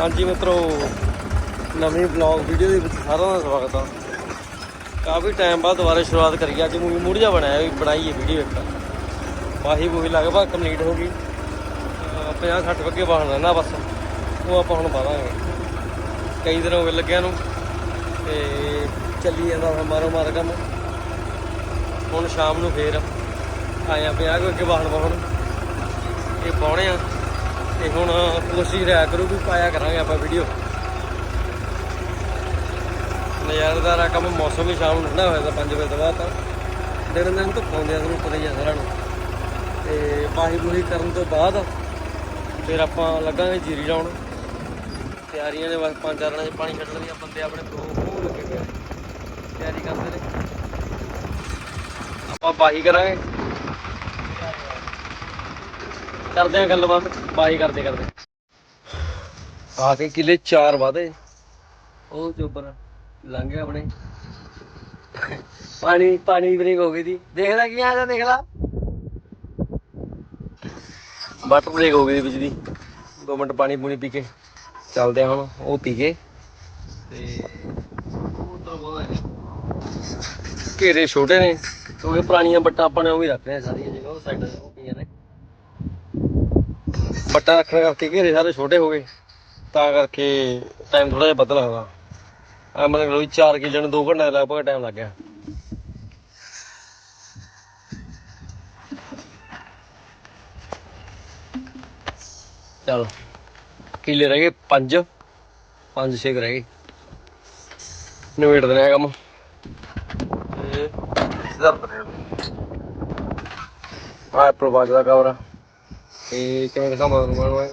ਹਾਂਜੀ ਮਿੱਤਰੋ, ਨਵੀਂ ਬਲੌਗ ਵੀਡੀਓ ਦੇ ਵਿੱਚ ਸਾਰਿਆਂ ਦਾ ਸਵਾਗਤ ਆ। ਕਾਫੀ ਟਾਈਮ ਬਾਅਦ ਦੁਬਾਰਾ ਸ਼ੁਰੂਆਤ ਕਰੀ ਅੱਜ ਮੂਵੀ ਮੂਡ ਜਿਹਾ ਬਣਾਇਆ ਵੀ ਬਣਾਈਏ ਵੀਡੀਓ ਇੱਕ। ਵਾਹੀ ਮੂਵੀ ਲਗਭਗ ਕੰਪਲੀਟ ਹੋ ਗਈ। 50 60 ਬੱਗੇ ਬਾਹਣ ਰਹਿਣਾ ਬਸ। ਉਹ ਆਪਾਂ ਹੁਣ ਬਾਵਾਂਗੇ ਕਈ ਦਿਨ ਹੋ ਗਏ ਲੱਗਿਆ ਨੂੰ। ਤੇ ਚੱਲੀ ਜਾਂਦਾ ਮਾਰੋ ਮਾਰ ਕੰਮ। ਹੁਣ ਸ਼ਾਮ ਨੂੰ ਫੇਰ ਆਇਆ 50 ਕੁ ਅੱਗੇ ਬਾਹਣ ਬਾਹਣ ਇਹ ਪਾਉਣੇ ਆ। ਤੇ ਹੁਣ ਕੋਸ਼ਿਸ਼ ਰਿਹਾ ਕਰੋ ਵੀ ਪਾਇਆ ਕਰਾਂਗੇ ਆਪਾਂ ਵੀਡੀਓ ਨਜ਼ਾਰੇਦਾਰ ਆ, ਕੰਮ ਮੌਸਮ ਵੀ ਸ਼ਾਮ ਨੂੰ ਠੰਡਾ ਹੋਇਆ ਤਾਂ 5 ਵਜੇ ਤੋਂ ਬਾਅਦ ਤਾਂ ਦਿਨ ਦਿਨ ਧੁੱਪ ਆਉਂਦੀ ਆ ਤੁਹਾਨੂੰ ਪਤਾ ਹੀ ਆ ਸਾਰਿਆਂ ਨੂੰ। ਤੇ ਬਾਹੀ ਬੂਹੀ ਕਰਨ ਤੋਂ ਬਾਅਦ ਫਿਰ ਆਪਾਂ ਲੱਗਾਂਗੇ ਜੀਰੀ ਲਾਉਣ। ਤਿਆਰੀਆਂ ਨੇ ਬਸ ਪੰਜ ਚਾਰ ਦਿਨਾਂ 'ਚ ਪਾਣੀ ਛੱਡਣ ਦੀਆਂ ਬੰਦੇ ਆਪਣੇ ਪ੍ਰੋ ਉਹ ਲੱਗੇ ਪਏ ਤਿਆਰੀ ਕਰਦੇ ਨੇ। ਆਪਾਂ ਬਾਹੀ ਕਰਾਂਗੇ। ਕਰਦੇ ਆ ਗੱਲਬਾਤ ਬਾਈ ਕਰਦੇ ਕਰਦੇ। ਆ ਕੇ ਕਿਲੇ ਚਾਰ ਵਾਦੇ। ਉਹ ਚੋਬਰ ਲੰਘ ਗਿਆ ਆਪਣੇ। ਪਾਣੀ ਪਾਣੀ ਬ੍ਰੇਕ ਹੋ ਗਈ ਦੀ ਦੇਖਦਾ ਕੀ ਆ ਜਾ ਦੇਖ ਲਾ। ਵਾਟਰ ਬ੍ਰੇਕ ਹੋ ਗਈ ਦੀ ਵਿੱਚ ਦੀ 2 ਮਿੰਟ ਪਾਣੀ ਪੂਣੀ ਪੀ ਕੇ ਚੱਲਦੇ ਆ ਹੁਣ, ਉਹ ਪੀ ਕੇ। ਤੇ ਉਧਰ ਬਹੁਤ ਘੇਰੇ ਛੋਟੇ ਨੇ। ਕਿਉਂਕਿ ਪੁਰਾਣੀਆਂ ਬੱਟਾਂ ਆਪਾਂ ਨੇ ਉਹ ਵੀ ਰੱਖ ਲਿਆ ਸਾਰੀਆਂ ਜਗ੍ਹਾ, ਉਹ ਸਾਈਡਾਂ ਉਹ ਪਈਆਂ ਨੇ। ਬੱਟਾ ਰੱਖਣ ਕਰਕੇ ਘੇਰੇ ਸਾਰੇ ਛੋਟੇ ਹੋ ਗਏ। ਤਾਂ ਕਰਕੇ ਟਾਈਮ ਥੋੜਾ ਜਿਹਾ ਬਦਲ ਹੋਗਾ ਆ ਮਤਲਬ ਰੋਈ 4 ਕਿਲੋ ਨੂੰ 2 ਘੰਟੇ ਦਾ ਲਗਭਗ ਟਾਈਮ ਲੱਗ ਗਿਆ। ਚਲ, ਕਿਲੇ ਰਹਿ ਗਏ 5 5 6 ਰਹਿ ਗਏ। ਨਵੇੜ ਦੇਣਾ ਹੈ ਕੰਮ। ਤੇ ਸਿੱਧਾ ਬਣੇ ਆ ਪ੍ਰਵਾਜ ਦਾ ਕਵਰ ਇਹ ਕਿਵੇਂ ਦਿਖਾ ਮਗਰ ਨੂੰ ਐ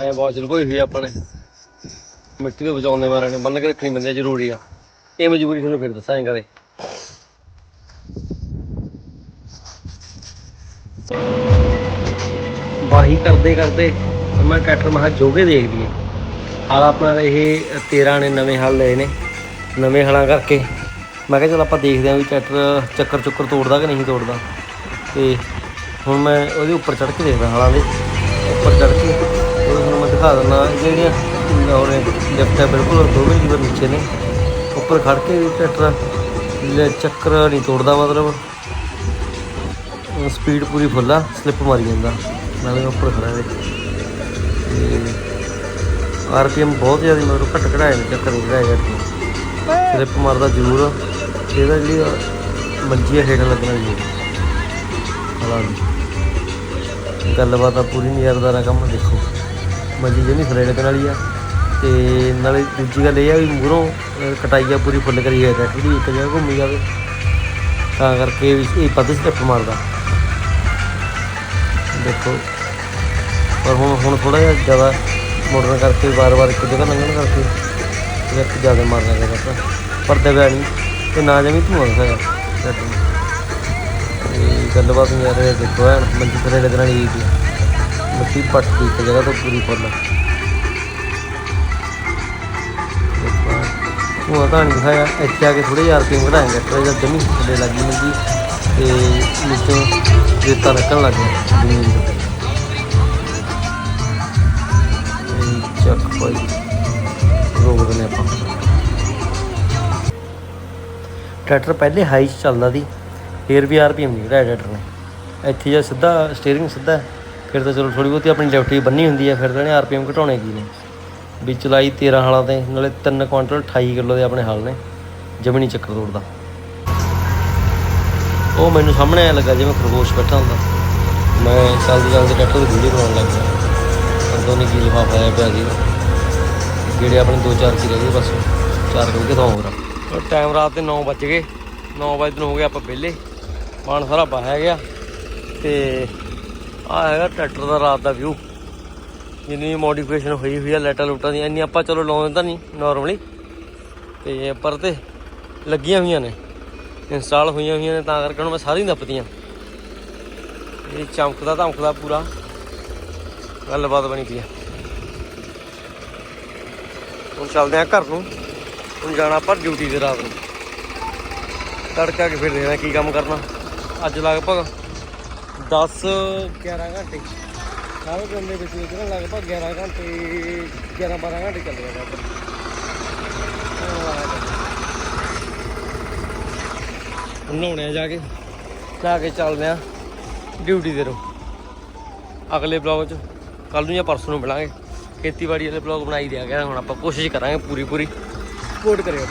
ਐ ਬਹੁਤ ਜਲ ਕੋਈ ਹੋਈ ਆਪਾਂ ਨੇ ਮਿੱਟੀ ਤੋਂ ਬਚਾਉਣ ਦੇ ਬਾਰੇ ਨੇ ਬੰਨ ਕੇ ਰੱਖਣੀ ਬੰਦੇ ਜ਼ਰੂਰੀ ਆ ਇਹ ਮਜਬੂਰੀ ਤੁਹਾਨੂੰ ਫਿਰ ਦੱਸਾਂਗੇ ਕਦੇ ਵਾਹੀ ਕਰਦੇ ਕਰਦੇ ਮੈਂ ਟਰੈਕਟਰ ਮਹਾ ਜੋਗੇ ਦੇਖਦੀ ਲਈਏ। ਹਾਲ ਆਪਣਾ ਇਹ 13 ਨੇ ਨਵੇਂ ਹਲ ਲਏ ਨੇ। ਨਵੇਂ ਹਲਾਂ ਕਰਕੇ ਮੈਂ ਕਿਹਾ ਚਲ ਆਪਾਂ ਦੇਖਦੇ ਆਂ ਵੀ ਟਰੈਕਟਰ ਚੱਕਰ ਚੁੱਕਰ ਤੋੜਦਾ ਕਿ ਨਹੀਂ ਤੋੜਦਾ। ਤੇ ਹੁਣ ਮੈਂ ਉਹਦੇ ਉੱਪਰ ਚੜ੍ਹ ਕੇ ਦੇਖਦਾ ਹਲਾਂ ਦੇ। ਉੱਪਰ ਚੜ੍ਹ ਕੇ ਉਹ ਮੈਂ ਦਿਖਾ ਦਿੰਦਾ ਜਿਹੜੀਆਂ ਉਹਨੇ ਲਿਫਟ ਹੈ ਬਿਲਕੁਲ ਦੋਵੇਂ ਲੀਵਰ ਨੀਚੇ ਨੇ। ਉੱਪਰ ਖੜ ਕੇ ਵੀ ਟਰੈਕਟਰ ਚੱਕਰ ਨਹੀਂ ਤੋੜਦਾ ਮਤਲਬ। ਸਪੀਡ ਪੂਰੀ ਫੁੱਲ ਆ, ਸਲਿੱਪ ਮਾਰੀ ਜਾਂਦਾ। ਨਾਲੇ ਉੱਪਰ ਖੜਾ ਹੈ ਤੇ। ਆਰਪੀਐਮ ਬਹੁਤ ਜ਼ਿਆਦਾ ਮਤਲਬ ਘੱਟ ਕਢਾਏ ਚੱਕਰ ਨਹੀਂ ਕਢਾਏ ਸਲਿੱਪ ਮਾਰਦਾ ਜ਼ਰੂਰ। ਇਹਦਾ ਜਿਹੜੀ ਆਹ ਮੰਜੀ ਹੈ ਹੇਠ ਲੱਗਣਾ ਜੀ। ਹਾਲਾਂਕਿ ਗੱਲਬਾਤ ਆ ਪੂਰੀ ਨਜ਼ਾਰਦਾਰ ਆ ਕੰਮ ਦੇਖੋ। ਮੰਜੀ ਜਿਹੜੀ ਥੱਲੇ ਲੱਗਣ ਵਾਲੀ ਆ। ਤੇ ਨਾਲੇ ਦੂਜੀ ਗੱਲ ਇਹ ਆ ਵੀ ਮੂਹਰੋਂ ਅਹ, ਕਟਾਈ ਆ ਪੂਰੀ ਫੁੱਲ ਕਰੀ ਹੈ ਟਰੈਕਟਰ ਦੀ ਇੱਕ ਜਗ੍ਹਾ ਘੁੰਮੀ ਜਾਵੇ। ਤਾਂ ਕਰਕੇ ਵੀ ਇਹ ਵੱਧ ਸਟੈਪ ਮਾਰਦਾ। ਦੇਖੋ। ਪਰ ਹੁਣ ਹੁਣ ਥੋੜਾ ਜਿਹਾ ਜ਼ਿਆਦਾ ਮੋੜਨ ਕਰਕੇ ਵਾਰ-ਵਾਰ ਇੱਕ ਜਗ੍ਹਾ ਲੰਘਣ ਕਰਕੇ ਇੱਕ ਜ਼ਿਆਦਾ ਮਾਰਨਾ ਕਰਦਾ ਪਰ ਦਬਿਆ ਨਹੀਂ। ਤੇ ਨਾ ਜਮੀ ਧੂਆਂ ਹੈਗਾ ਟਰੈਕਟਰ ਤੇ ਗੱਲਬਾਤ ਨਹੀਂ ਆ ਦੇਖੋ ਐਨ, ਮੰਜੀ ਥੱਲੇ ਲੱਗਣ ਵਾਲੀ ਦੀ ਮਿੱਟੀ ਪੱਟ ਦੀ ਇੱਕ ਜਗ੍ਹਾ ਤੋਂ ਪੂਰੀ ਫੁੱਲ। ਉਹ ਤਾਂ ਨਹੀਂ ਦਿਖਾਇਆ। ਇੱਥੇ ਆ ਕੇ ਥੋੜੇ ਯਾਰ ਰੁਪਏ ਵਧਾਏ ਟਰੈਕਟਰ ਜਦ ਜਮੀ ਥੱਲੇ ਲੱਗੀ ਮੰਜੀ ਤੇ ਨੀਚੋਂ ਰੇਤਾ ਨਿਕਲਣ ਲੱਗ ਗਿਆ। ਜ਼ਮੀਨ ਦੇ ਤੇ ਚੱਕ ਭਾਈ, ਰੋਕ ਦਿੰਦੇ ਆਪਾਂ। ਟਰੈਕਟਰ ਪਹਿਲੇ ਹਾਈ 'ਚ ਚੱਲਦਾ ਸੀ, ਫਿਰ ਵੀ ਆਰਪੀਐਮ ਨਹੀਂ ਘਟਾਇਆ ਟਰੈਕਟਰ ਨੇ। ਇੱਥੇ ਜੇ ਸਿੱਧਾ ਸਟੀਅਰਿੰਗ ਸਿੱਧਾ, ਫਿਰ ਤਾਂ ਚਲੋ ਥੋੜੀ ਬਹੁਤੀ ਆਪਣੀ ਲੈਫਟੀ ਬੰਨੀ ਹੁੰਦੀ ਹੈ, ਫਿਰ ਤਾਂ ਇਹਨੇ ਆਰਪੀਐਮ ਘਟਾਉਣੇ ਕੀ ਨੇ। ਵੀ ਚਲਾਈ 13 ਹਾਲਾਂ ਤੇ, ਨਾਲੇ 3 ਕੁਆਂਟਲ 28 ਕਿਲੋ ਦੇ ਆਪਣੇ ਹਾਲ ਨੇ, ਜਮੀਨੀ ਚੱਕਰ ਤੋੜਦਾ ਉਹ ਮੈਨੂੰ ਸਾਹਮਣੇ ਆਇਆ ਲੱਗਾ ਜਿਵੇਂ ਖਰਗੋਸ਼ ਬੈਠਾ ਹੁੰਦਾ। ਮੈਂ ਚੱਲਦੇ ਚੱਲਦੇ ਟਰੈਕਟਰ ਦੀ ਵੀਡੀਓ ਬਣਾਉਣ ਲੱਗ ਗਿਆ। ਅੰਦੋਂ ਨੇ ਕੀ ਲਿਫਾਫਾ ਆਇਆ ਪਿਆ ਸੀ। ਜਿਹੜੇ ਆਪਣੇ ਦੋ ਚਾਰ ਕੀ ਰਹਿ ਗਏ ਬਸ, ਚਾਰ ਕਿਲੋ ਕਿਥੋਂ ਹੋਰ ਟਾਈਮ ਰਾਤ ਦੇ 9 ਵੱਜ ਗਏ। 9 ਵਜੇ ਨੂੰ ਹੋ ਗਏ ਆਪਾਂ ਵਿਹਲੇ। ਬਾਣ ਸਾਰਾ ਬਾਹਿਆ ਗਿਆ। ਤੇ ਆ ਹੈਗਾ ਟਰੈਕਟਰ ਦਾ ਰਾਤ ਦਾ ਵਿਊ ਜਿੰਨੀ ਮੋਡੀਫਿਕੇਸ਼ਨ ਹੋਈ ਹੋਈ ਆ, ਲਾਈਟਾਂ ਲੂਟਾਂ ਦੀ ਇੰਨੀ ਆਪਾਂ ਚਲੋ ਲਾਉਂਦੇ ਤਾਂ ਨਹੀਂ ਨਾਰਮਲੀ ਤੇ ਪਰ ਤੇ ਲੱਗੀਆਂ ਹੋਈਆਂ ਨੇ। ਇੰਸਟਾਲ ਹੋਈਆਂ ਹੋਈਆਂ ਨੇ, ਤਾਂ ਕਰਕੇ ਹੁਣ ਮੈਂ ਸਾਰੀਆਂ ਦੱਪਤੀਆਂ ਇਹ ਚਮਕਦਾ ਧਮਕਦਾ ਪੂਰਾ। ਗੱਲਬਾਤ ਬਣੀ ਪਈ ਆ। ਹੁਣ ਚੱਲਦੇ ਆ ਘਰ ਨੂੰ। ਹੁਣ ਜਾਣਾ ਪਰ ਡਿਊਟੀ ਤੇ ਰਾਤ ਨੂੰ। ਤੜਕਾ ਕੇ ਫਿਰ ਦੇਣਾ ਕੀ ਕੰਮ ਕਰਨਾ। ਅੱਜ ਲਗਭਗ 10 11 ਘੰਟੇ। ਸਾਰੇ ਦਿਨ ਦੇ ਵਿੱਚ ਵਿੱਚ ਨਾ ਲਗਭਗ 11 ਘੰਟੇ 11 12 ਘੰਟੇ ਚੱਲ ਜਾਂਦਾ ਇੱਧਰ ਨਹਾਉਣੇ ਆ ਜਾ ਕੇ ਜਾ ਕੇ ਚੱਲਦੇ ਆ ਡਿਊਟੀ ਦੇ ਰੋ। ਅਗਲੇ ਬਲੌਗ 'ਚ ਕੱਲ ਨੂੰ ਜਾਂ ਪਰਸੋਂ ਨੂੰ ਮਿਲਾਂਗੇ। ਖੇਤੀਬਾੜੀ ਵਾਲੇ ਬਲੌਗ ਬਣਾਈ ਦਿਆ ਗਿਆ ਹੁਣ ਆਪਾਂ ਕੋਸ਼ਿਸ਼ ਕਰਾਂਗੇ ਪੂਰੀ ਪੂਰੀ പൂവെടുക്കറിയോ